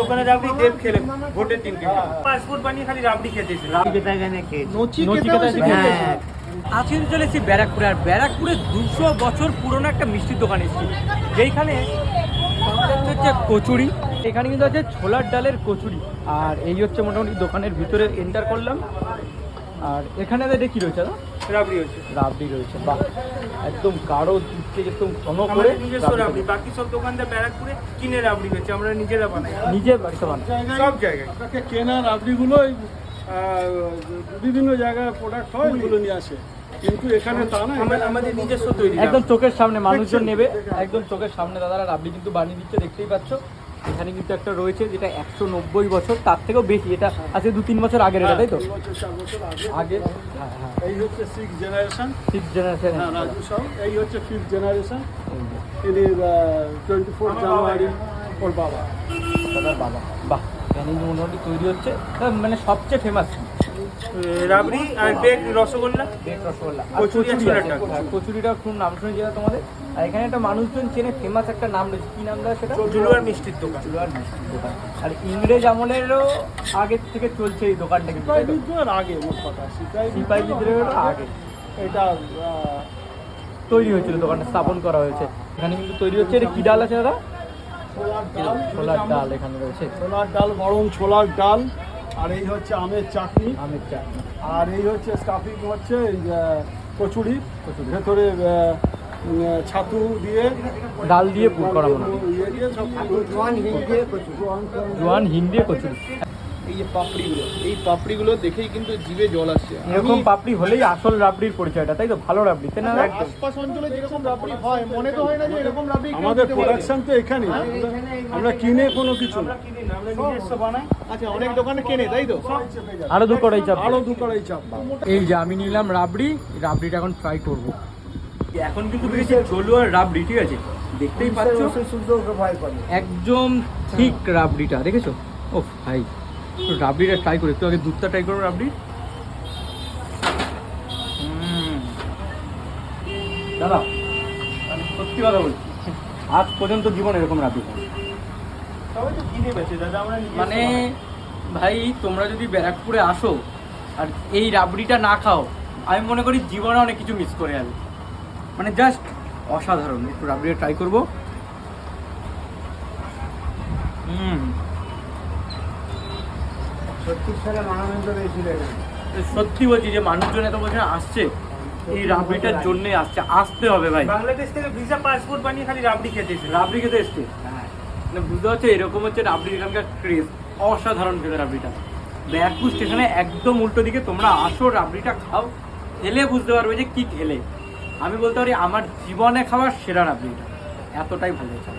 দোকানে রাবড়ি দেব খেলে ভোটের দিনকে পাসপোর্ট বানিয়ে খালি রাবড়ি খেতে নচিকেতা এসে খেতে হ্যাঁ। আজকে চলে এসেছি ব্যারাকপুরে আর ব্যারাকপুরে দুশো বছর পুরনো একটা মিষ্টির দোকান এসেছি। যেইখানে হচ্ছে কচুরি এখানে কিন্তু আছে ছোলার ডালের কচুরি। আর এই হচ্ছে মোটামুটি দোকানের ভিতরে এন্টার করলাম আর এখানে দেখে রয়েছে দাদা? রাবড়ি হচ্ছে রাবড়ি রয়েছে বাহ একদম গাঢ় দিচ্ছে একদম ঘন করে নিজস্ব রাবড়ি বাকি সব দোকানদার ব্যারাকপুরে কিনে রাবড়ি হচ্ছে আমরা নিজেরা বানাই। নিজে বাড়িতে বানায় সব জায়গায়। কেনা রাবড়িগুলো বিভিন্ন জায়গায় প্রোডাক্ট হয় ওগুলো নিয়ে আসে। কিন্তু এখানে তা না আমাদের নিজস্ব তৈরি একদম চোখের সামনে মানুষজন নেবে। একদম চোখের সামনে দাদারা রাবড়ি কিন্তু বানিয়ে দিচ্ছে দেখতেই পাচ্ছ। এখানে কিন্তু একটা রয়েছে যেটা একশো নব্বই বছর তার থেকেও বেশি এটা আছে দু তিন বছর আগের এটা তাই তো? আগে আগে হ্যাঁ হ্যাঁ। এই হচ্ছে সিক্স জেনারেশন সিক্স জেনারেশন হ্যাঁ। এই হচ্ছে ফিফথ জেনারেশন ইনি টোয়েন্টি ফোর জানুয়ারি। ওর বাবা। দাদার বাবা। বাহ এখানে মোটামুটি তৈরি হচ্ছে। মানে সবচেয়ে ফেমাস রাবড়ি আর রসগোল্লা? বেক রসগোল্লা। কচুরি কচুরিটা খুব নাম শুনেছি তোমাদের। আর এখানে একটা মানুষজন চেনে ফেমাস একটা নাম রয়েছে। কি নাম দেয় সেটা? জুলুয়ার মিষ্টির দোকান। চুলার মিষ্টির দোকান। আর ইংরেজ আমলেরও আগের থেকে চলছে এই দোকানটা কিন্তু আগে মোট কথা। সিপাহী সিপাহী বিদ্রোহের আগে এটা তৈরি হয়েছিল দোকানটা স্থাপন করা হয়েছে। এখানে কিন্তু তৈরি হচ্ছে। এটা কি ডাল আছে দাদা? ছোলার ডাল। ছোলার ডাল এখানে রয়েছে। ছোলার ডাল গরম ছোলার ডাল। আর এই হচ্ছে আমের চাটনি। আমের চাটনি। আর এই হচ্ছে স্টাফিং হচ্ছে কচুরি। ভেতরে ছাতু দিয়ে ডাল দিয়ে পুর করা মনে হয়। ইয়ে জোয়ান হিন্দি কচুরি। এই যে পাপড়িগুলো এই পাপড়িগুলো দেখেই কিন্তু জিভে জল আসছে। এরকম পাপড়ি হলেই আসল রাবড়ির পরিচয়টা তাই তো? ভালো রাবড়ি তাই না? আশপাশ অঞ্চলে যেরকম রাবড়ি হয় মনে তো হয় না যে এরকম রাবড়ি আমাদের প্রোডাকশন তো এখানে আমরা কিনে কোনো কিছু না। কিনি না, আমরা নিজস্ব বানাই। আচ্ছা অনেক দোকানে কেনে তাই তো? আরও দু কড়াই চাপ। আরও দু কড়াই চাপ। এই যে আমি নিলাম রাবড়ি রাবড়িটা এখন ট্রাই করব। এখন কিন্তু বেশি চলুয়ার রাবড়ি ঠিক আছে? দেখতেই পাচ্ছ? একদম ঠিক রাবড়িটা দেখেছ? ও ভাই। রাবড়িটা ট্রাই করি। একটু আগে দুধটা ট্রাই করো রাবড়ি। দাদা আমি সত্যি কথা বলছি। আজ পর্যন্ত জীবন এরকম রাবড়ি। সবাই তো কিনে বেছে দাদা আমরা মানে ভাই তোমরা যদি ব্যারাকপুরে আসো আর এই রাবড়িটা না খাও আমি মনে করি জীবনে অনেক কিছু মিস করে যাবে। মানে জাস্ট অসাধারণ। একটু রাবড়িটা ট্রাই করব। হুম। সত্যি বলছি যে মানুষজন এত বছর আসছে এই রাবড়িটার জন্যই আসছে। আসতে হবে ভাই। বাংলাদেশ থেকে ভিসা পাসপোর্ট বানিয়ে খালি রাবড়ি খেতে এসেছে। রাবড়ি খেতে এসছে? মানে বুঝতে পারছ এরকম হচ্ছে রাবড়ি এখানকার ক্রেজ অসাধারণ খেতে রাবড়িটা। ব্যারাকপুর স্টেশনে একদম উল্টো দিকে তোমরা আসো রাবড়িটা খাও খেলে বুঝতে পারবে যে কি খেলে। আমি বলতে পারি আমার জীবনে খাওয়ার সেরা রাবড়িটা। এতটাই ভালো হয়েছে